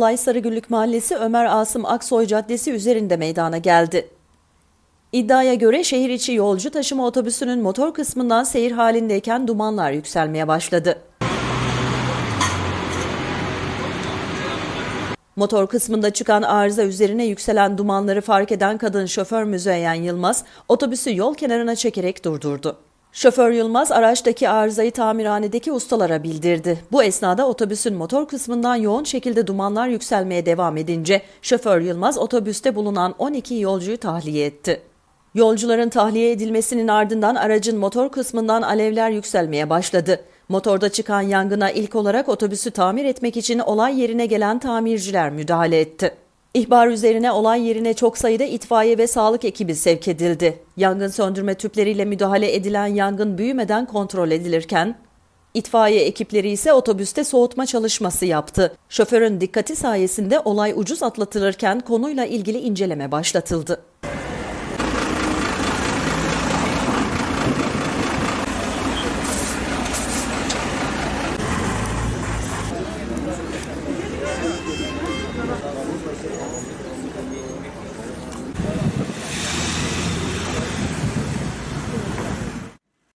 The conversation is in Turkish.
olay Sarıgüllük Mahallesi Ömer Asım Aksoy Caddesi üzerinde meydana geldi. İddiaya göre şehir içi yolcu taşıma otobüsünün motor kısmından seyir halindeyken dumanlar yükselmeye başladı. Motor kısmında çıkan arıza üzerine yükselen dumanları fark eden kadın şoför Müzeyyen Yılmaz otobüsü yol kenarına çekerek durdurdu. Şoför Yılmaz araçtaki arızayı tamirhanedeki ustalara bildirdi. Bu esnada otobüsün motor kısmından yoğun şekilde dumanlar yükselmeye devam edince şoför Yılmaz otobüste bulunan 12 yolcuyu tahliye etti. Yolcuların tahliye edilmesinin ardından aracın motor kısmından alevler yükselmeye başladı. Motorda çıkan yangına ilk olarak otobüsü tamir etmek için olay yerine gelen tamirciler müdahale etti. İhbar üzerine olay yerine çok sayıda itfaiye ve sağlık ekibi sevk edildi. Yangın söndürme tüpleriyle müdahale edilen yangın büyümeden kontrol edilirken, itfaiye ekipleri ise otobüste soğutma çalışması yaptı. Şoförün dikkati sayesinde olay ucuz atlatılırken konuyla ilgili inceleme başlatıldı.